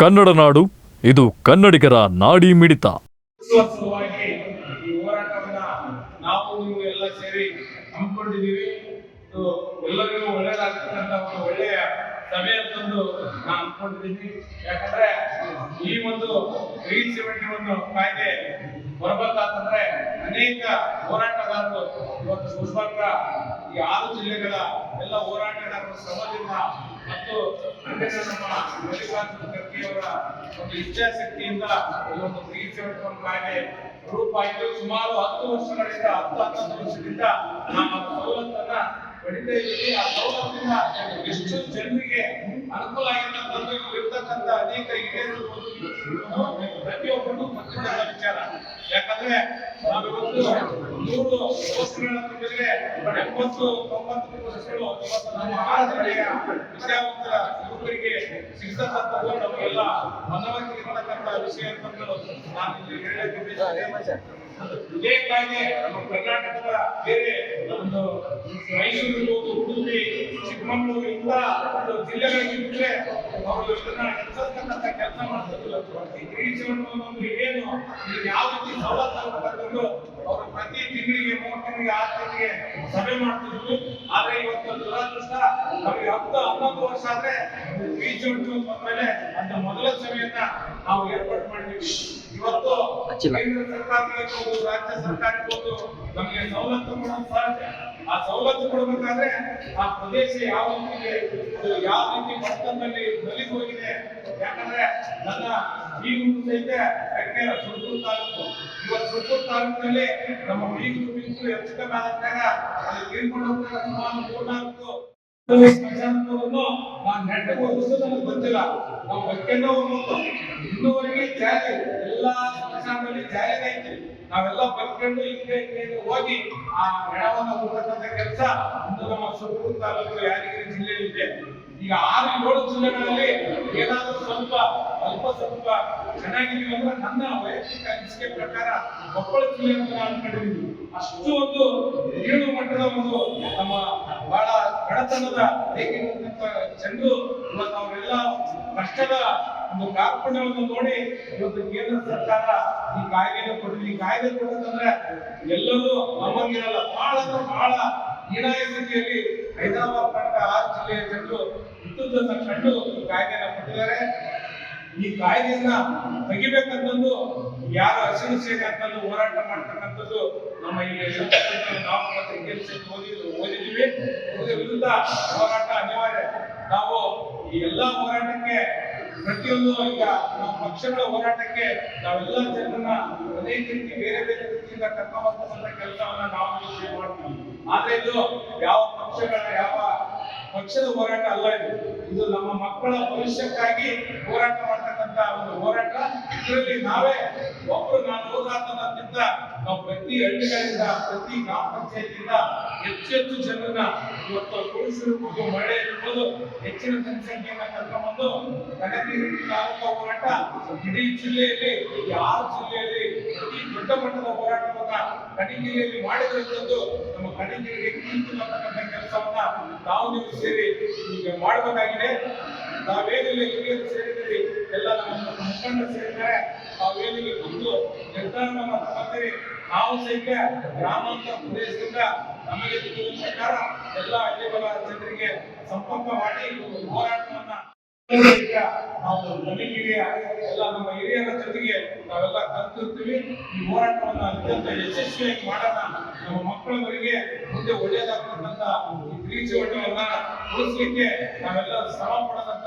ಕನ್ನಡ ನಾಡು, ಇದು ಕನ್ನಡಿಗರ ನಾಡಿ ಮಿಡಿತ. ಈ ಒಳ್ಳೆಯ ಸಭೆ ಅಂತಂದು ನಾನು ಅನ್ಕೊಂಡಿದ್ದೀನಿ ಯಾಕಂದ್ರೆ ಈ ಒಂದು ತ್ರೀ ಸೆವೆಂಟಿ ಒಂದು ಕಾಯ್ದೆ ಬರಬೇಕಾತಂದ್ರೆ ಅನೇಕ ಹೋರಾಟಗಾರರು, ಇವತ್ತು ಗುಲ್ಬರ್ಗ ಈ ಆರು ಜಿಲ್ಲೆಗಳ ಎಲ್ಲ ಹೋರಾಟಗಾರರ ಶ್ರಮದಿಂದ ಮತ್ತು ನಮ್ಮ ಮಲ್ಲಿಕಾರ್ಜುನ ಖರ್ಗೆಯವರ ಒಂದು ಇಚ್ಛಾಶಕ್ತಿಯಿಂದ ಈ ಒಂದು ಒನ್ ಕಾಯ್ದೆ ರೂಪ ಆಯ್ತು ಸುಮಾರು ಹತ್ತು ವರ್ಷಗಳಿಂದ, ಹತ್ತು ಹನ್ನೊಂದು ವರ್ಷದಿಂದ ನಮ್ಮ ಸವಲತ್ತನ್ನ ಪಡಿತಾ ಇದ್ದೀವಿ. ಆ ಸವಲತ್ತಿನ ಎಷ್ಟು ಜನರಿಗೆ ಅನುಕೂಲ ಆಗಿರ್ತಕ್ಕಂಥ ಇರ್ತಕ್ಕಂಥ ಅನೇಕ ಹಿರಿಯರು ಪ್ರತಿಯೊಬ್ಬರು ಗೊತ್ತಿದ್ದ ವಿಚಾರ. ಯಾಕಂದ್ರೆ ನಾವಿವತ್ತು ನೂರು ಎಪ್ಪತ್ತು ತೊಂಬತ್ತು ಇವತ್ತು ನಮ್ಮ ಆರಾಧನೆಯ ವಿದ್ಯಾವಂತರ ಯುವಕರಿಗೆ ಸಿಗ್ತಕ್ಕಂಥದ್ದು ನಮಗೆಲ್ಲ ಮನವಾಗಿ ಇರತಕ್ಕಂಥ ವಿಷಯ ಅಂತಂದು ನಾನು ಇಲ್ಲಿ ಬಯಸ್ತೇನೆ. ಇದೇ ಕಾಯ್ದೆ ನಮ್ಮ ಕರ್ನಾಟಕದ ಬೇರೆ ಒಂದು ಮೈಸೂರು ಇರ್ಬೋದು, ಉಡುಪಿ ಇಂಥ ಒಂದು ಜಿಲ್ಲೆಗಳಿಗೆ ಬಿಟ್ಟರೆ ಅವರು ಇದನ್ನ ಕೆಲಸ ಮಾಡ್ತಿದ್ರು ಈ ಏನು ಯಾವ ರೀತಿ ಸವಲತ್ತು ಆಗ್ಬೇಕಂತಂದು ಅವರು ಪ್ರತಿ ತಿಂಗಳಿಗೆ ಮೂರು ತಿಂಗಳಿಗೆ ಆರು ತಿಂಗಳಿಗೆ ಸಭೆ ಮಾಡ್ತಿದ್ರು. ಆದ್ರೆ ಇವತ್ತು ದುರಾದೃಷ್ಟ ನಮಗೆ ಹತ್ತು ಹನ್ನೊಂದು ವರ್ಷ ಆದ್ರೆ ಬೀಚ್ ಬಂದ್ಮೇಲೆ ಅಂತ ಮೊದಲ ಸಭೆಯನ್ನ ನಾವು ಏರ್ಪಾಡು ಮಾಡಿದ್ವಿ. ಇವತ್ತು ಕೇಂದ್ರ ಸರ್ಕಾರಗಳಿರ್ಬೋದು ರಾಜ್ಯ ಸರ್ಕಾರ ಇರ್ಬೋದು ನಮಗೆ ಸವಲತ್ತು ಕೊಡೋದು ಸಹಜ ಆ ಸವಲತ್ತು ಕೊಡಬೇಕಾದ್ರೆ ಆ ಪ್ರದೇಶ ಯಾವ ರೀತಿ ಅದು ಯಾವ ರೀತಿ ಮಟ್ಟದಲ್ಲಿ ಬಲಿ ಹೋಗಿದೆ? ಯಾಕಂದ್ರೆ ನನ್ನ ಬೀಗೂರು ಸಹಿತ ಯಾಕೆ ಸುತ್ತೂರು ತಾಲೂಕು. ಇವತ್ತು ಸುತ್ತೂರು ತಾಲೂಕಿನಲ್ಲಿ ನಮ್ಮ ಬೀಗೂರು ಬೀಚು ಹೆಚ್ಚು ಕಮ್ಮಿ ಆದಾಗ ಅಲ್ಲಿ ತೀರ್ಕೊಂಡು ಹೋಗ್ತಾರೆ ಸುಮಾರು ಮೂರ್ನಾಲ್ಕು ನಾನು ನೆಟ್ಟಗೆ ಓದಿಸೋದು ನನಗೆ ಗೊತ್ತಿಲ್ಲ. ನಾವು ಬಕ್ಕೆಂಡ ಹೋಗ್ಬೇಕು ಇನ್ನೂವರೆಗೆ ಜಾಲಿ. ಎಲ್ಲಾ ಸ್ಮಶಾನದಲ್ಲಿ ಜಾಲಿನೇ ಐತಿ. ನಾವೆಲ್ಲ ಬರ್ಕೊಂಡು ಹಿಂದೆ ಹಿಂದೆ ಹೋಗಿ ಆ ಮೇಳವನ್ನ ಹೋಗ್ತಕ್ಕಂಥ ಕೆಲಸ ಇಂದು ನಮ್ಮ ಸುತ್ತೂರು ತಾಲೂಕು ಯಾದಗಿರಿ ಜಿಲ್ಲೆಯಲ್ಲಿ ಇದೆ. ಈಗ ಆರು ಏಳು ಜಿಲ್ಲೆಗಳಲ್ಲಿ ಏನಾದರೂ ಸ್ವಲ್ಪ, ಅಲ್ಪ ಸ್ವಲ್ಪ ಚೆನ್ನಾಗಿದೀವಿ ಅಂದ್ರೆ ನನ್ನ ವೈಯಕ್ತಿಕ ಅನಿಸಿಕೆ ಪ್ರಕಾರ ಕೊಪ್ಪಳ ಜಿಲ್ಲೆ ಅಂತ ನಾನು ಕಂಡಿದ್ದೀನಿ ಅಷ್ಟು ಒಂದು ಏಳು ಮಟ್ಟದ ಒಂದು ನಮ್ಮ ಬಹಳ ಬಡತನದ ಜನರು ಇವತ್ತು ಅವರೆಲ್ಲ ಕಷ್ಟದ ಒಂದು ಕಾರ್ಪಣ್ಯವನ್ನು ನೋಡಿ ಇವತ್ತು ಕೇಂದ್ರ ಸರ್ಕಾರ ಈ ಕಾಯ್ದೆಯನ್ನು ಕೊಟ್ಟಿದೆ. ಈ ಕಾಯ್ದೆ ಕೊಡೋದಂದ್ರೆ ಎಲ್ಲರೂ ನಮಗಿರಲ್ಲ ಬಹಳ ಅಂದ್ರೆ ಬಹಳ ಹೀನಾಯ ಸ್ಥಿತಿಯಲ್ಲಿ ಹೈದರಾಬಾದ್ ಕರ್ನಾಟಕ ಆ ಜಿಲ್ಲೆಯ ಜನರು ಇದ್ದುದನ್ನ ಕಂಡು ಈ ಕಾಯ್ದೆಯನ್ನು ಕೊಟ್ಟಿದ್ದಾರೆ. ಈ ಕಾಯ್ದೆಯನ್ನ ತೆಗಿಬೇಕಂತಂದು ಯಾರು ಹಸಿರು ಸೇನೆ ಅಂತಂದು ಹೋರಾಟ ಮಾಡ್ತಕ್ಕಂಥದ್ದು ನಮ್ಮ ಇಲ್ಲಿ ನಾವು ಮತ್ತೆ ಓದಿದ್ದೀವಿ. ವಿರುದ್ಧ ಹೋರಾಟ ಅನಿವಾರ್ಯ. ನಾವು ಈ ಎಲ್ಲಾ ಹೋರಾಟಕ್ಕೆ ಪ್ರತಿಯೊಂದು ಈಗ ನಮ್ಮ ಪಕ್ಷಗಳ ಹೋರಾಟಕ್ಕೆ ನಾವೆಲ್ಲ ಜನರನ್ನ ಅನೇಕ ರೀತಿ ಬೇರೆ ಬೇರೆ ರೀತಿಯಿಂದ ಕರ್ಕೊಂಬರ್ತಕ್ಕಂಥ ಕೆಲಸವನ್ನ ನಾವು ಮಾಡ್ತೀವಿ. ಆದ್ರೆ ಇದು ಯಾವ ಪಕ್ಷಗಳ, ಯಾವ ಪಕ್ಷದ ಹೋರಾಟ ಅಲ್ಲ ಇದು. ಇದು ನಮ್ಮ ಮಕ್ಕಳ ಭವಿಷ್ಯಕ್ಕಾಗಿ ಹೋರಾಟ ಮಾಡ್ತಕ್ಕಂತ ಒಂದು ಹೋರಾಟ. ಇದರಲ್ಲಿ ನಾವೇ ಒಬ್ರು ನಾನು ಹೋರಾಟದಿಂದ ನಾವು ಪ್ರತಿ ಹಳ್ಳಿಗಳಿಂದ, ಪ್ರತಿ ಗ್ರಾಮ ಪಂಚಾಯತಿಯಿಂದ ಹೆಚ್ಚೆಚ್ಚು ಹೆಚ್ಚು ಜನರನ್ನ ಇವತ್ತು ಪೊಲೀಸರು ಮತ್ತು ಮಹಿಳೆ ಇರ್ಬೋದು, ಹೆಚ್ಚಿನ ಜನಸಂಖ್ಯೆಯನ್ನ ಕರ್ಕೊಂಡ್ಬಂದು ಕನಕಗಿರಿ ತಾಲೂಕು ಹೋರಾಟ ಇಡೀ ಜಿಲ್ಲೆಯಲ್ಲಿ ಯಾವ ಜಿಲ್ಲೆಯಲ್ಲಿ ಅತಿ ದೊಡ್ಡ ಮಟ್ಟದ ಹೋರಾಟವನ್ನ ಕಣಿಗಿರಿಯಲ್ಲಿ ಮಾಡಿದಂಥದ್ದು ನಮ್ಮ ಕಣಿಗಿರಿಗೆ ಕೀರ್ತಿ ಬರ್ತಕ್ಕಂಥ ಕೆಲಸವನ್ನ ನಾವು ನೀವು ಸೇರಿ ಈಗ ಮಾಡಬೇಕಾಗಿದೆ. ನಾವೇನಿಲ್ಲ ಹಿರಿಯರು ಸೇರಿದ್ದೀವಿ ಎಲ್ಲ ನಮ್ಮ ಮುಖಂಡರು ಸೇರಿದ್ದಾರೆ. ನಾವೇನಿಲ್ಲ ಒಂದು ನಿರ್ಧಾರವನ್ನು ತಗೊಂಡಿರಿ ನಾವು ಸಹಿತ ಗ್ರಾಮಾಂತರ ಪ್ರದೇಶದಿಂದ ನಮಗೆ ಸರ್ಕಾರ ಎಲ್ಲ ಹಳ್ಳಿಗಳ ಜನರಿಗೆ ಸಂಪರ್ಕ ಮಾಡಿ ಹೋರಾಟವನ್ನ ನಾವು ನಮಗೆ ಎಲ್ಲ ನಮ್ಮ ಹಿರಿಯರ ಜೊತೆಗೆ ನಾವೆಲ್ಲ ಕಲ್ತಿರ್ತೀವಿ. ಈ ಹೋರಾಟವನ್ನ ಅತ್ಯಂತ ಯಶಸ್ವಿಯಾಗಿ ಮಾಡೋಣ. ನಮ್ಮ ಮಕ್ಕಳವರಿಗೆ ಮುಂದೆ ಒಳ್ಳೆಯದಾಗ್ತಕ್ಕಂಥ ಈ ಪ್ರೀತಿವನ್ನ ಉಳಿಸ್ಲಿಕ್ಕೆ ನಾವೆಲ್ಲ ಶ್ರಮ ಪಡೋದಂತ